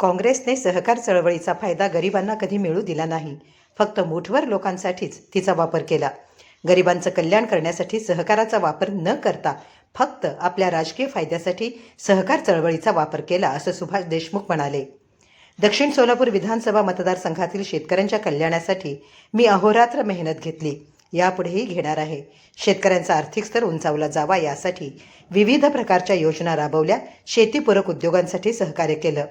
काँग्रेसने सहकार चळवळीचा फायदा गरिबांना कधी मिळू दिला नाही. फक्त मुठभर लोकांसाठीच तिचा वापर केला. गरिबांचं कल्याण करण्यासाठी सहकाराचा वापर न करता फक्त आपल्या राजकीय फायद्यासाठी सहकार चळवळीचा वापर केला असं सुभाष देशमुख म्हणाले. दक्षिण सोलापूर विधानसभा मतदारसंघातील शेतकऱ्यांच्या कल्याणासाठी मी अहोरात्र मेहनत घेतली. यापुढेही घेणार आहे. शेतकऱ्यांचा आर्थिक स्तर उंचावला जावा यासाठी विविध प्रकारच्या योजना राबवल्या. शेतीपूरक उद्योगांसाठी सहकार्य केलं.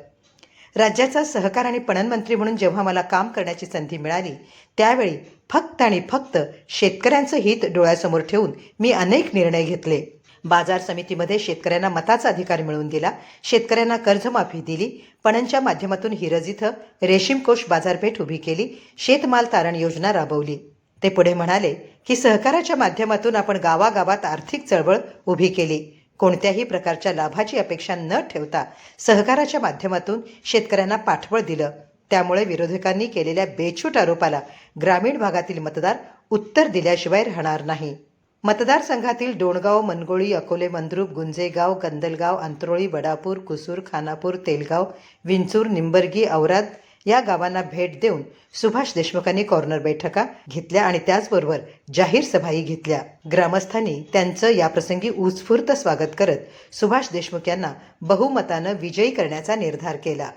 राज्याचा सहकार आणि पणन मंत्री म्हणून जेव्हा मला काम करण्याची संधी मिळाली त्यावेळी फक्त आणि फक्त शेतकऱ्यांचं हित डोळ्यासमोर ठेवून मी अनेक निर्णय घेतले. बाजार समितीमध्ये शेतकऱ्यांना मताचा अधिकार मिळवून दिला शेतकऱ्यांना कर्जमाफी दिली पणनच्या माध्यमातून हिरज इथं रेशीम कोष बाजारपेठ उभी केली शेतमाल तारण योजना राबवली. ते पुढे म्हणाले की सहकाराच्या माध्यमातून आपण गावागावात आर्थिक चळवळ उभी केली. कोणत्याही प्रकारच्या लाभाची अपेक्षा न ठेवता सहकाराच्या माध्यमातून शेतकऱ्यांना पाठबळ दिलं. त्यामुळे विरोधकांनी केलेल्या बेछूट आरोपाला ग्रामीण भागातील मतदार उत्तर दिल्याशिवाय राहणार नाही. मतदारसंघातील डोणगाव मनगोळी अकोले मंद्रुप गुंजेगाव कंदलगाव अंतरोळी बडापूर कुसूर खानापूर तेलगाव विंचूर निंबर्गी औराद या गावांना भेट देऊन सुभाष देशमुखांनी कॉर्नर बैठका घेतल्या आणि त्याचबरोबर जाहीर सभाही घेतल्या. ग्रामस्थांनी त्यांचं याप्रसंगी उत्स्फूर्त स्वागत करत सुभाष देशमुख यांना बहुमतानं विजयी करण्याचा निर्धार केला.